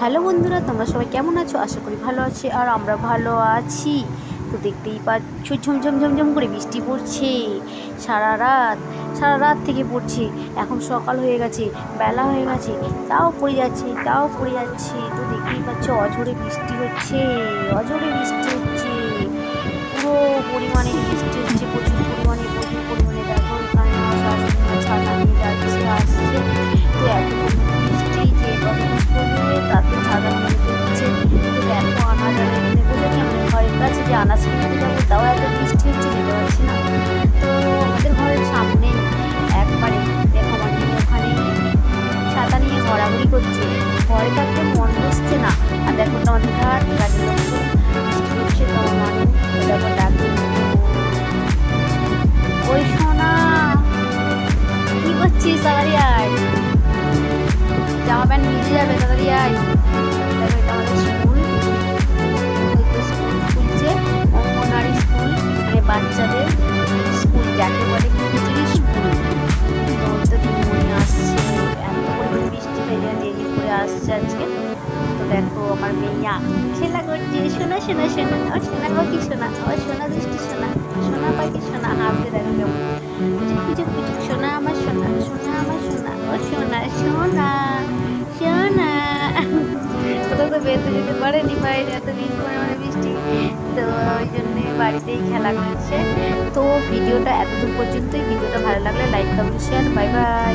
Hello বন্ধুরা, তোমরা সবাই কেমন আছো? আশা করি ভালো আছি আর আমরা ভালো আছি। তো দেখতেই পাচ্ছ, ঝমঝম ঝমঝম করে বৃষ্টি পড়ছে। সারা রাত সারা রাত থেকে পড়ছে। এখন সকাল হয়ে গেছে, বেলা হয়ে গেছে, তাও পড়ে যাচ্ছে, তাও পড়ে যাচ্ছে। তো দেখতেই পাচ্ছ, অঝরে বৃষ্টি হচ্ছে, অঝরে বৃষ্টি আনাজ কিনতে যাব, তাও এত বৃষ্টি হচ্ছে, যেতে পারছি না। তো আমাদের ঘরের সামনে একবারে দেখো মেয়ে ওখানে ছাতা নিয়ে ঘোরাঘুরি করছে। ঘরে থাকতে মন বসছে না। আর দেখো ঘাট গাড়ির বৃষ্টি হচ্ছে, তো আমার মানুষ ডাকে ওই সোনা কি করছিস তাড়াতাড়ি বাচ্চাদের স্কুল যাকে বলে খিচুড়ি স্কুল তো দিদিমণি আসছে এত পরিমাণ বৃষ্টি ভেজে দেরি করে আসছে আজকে তো দেখো আমার মেয়ে খেলা করছে শোনা শোনা শোনা শোনা কি শোনা শোনা দৃষ্টি বেরোতে যেতে পারেনি, বাইরে এত পরে পরিমাণে বৃষ্টি। তো ওই জন্যে বাড়িতেই খেলা করছে তো ভিডিওটা এতদূর পর্যন্তই। ভিডিওটা ভালো লাগলে like comment share bye bye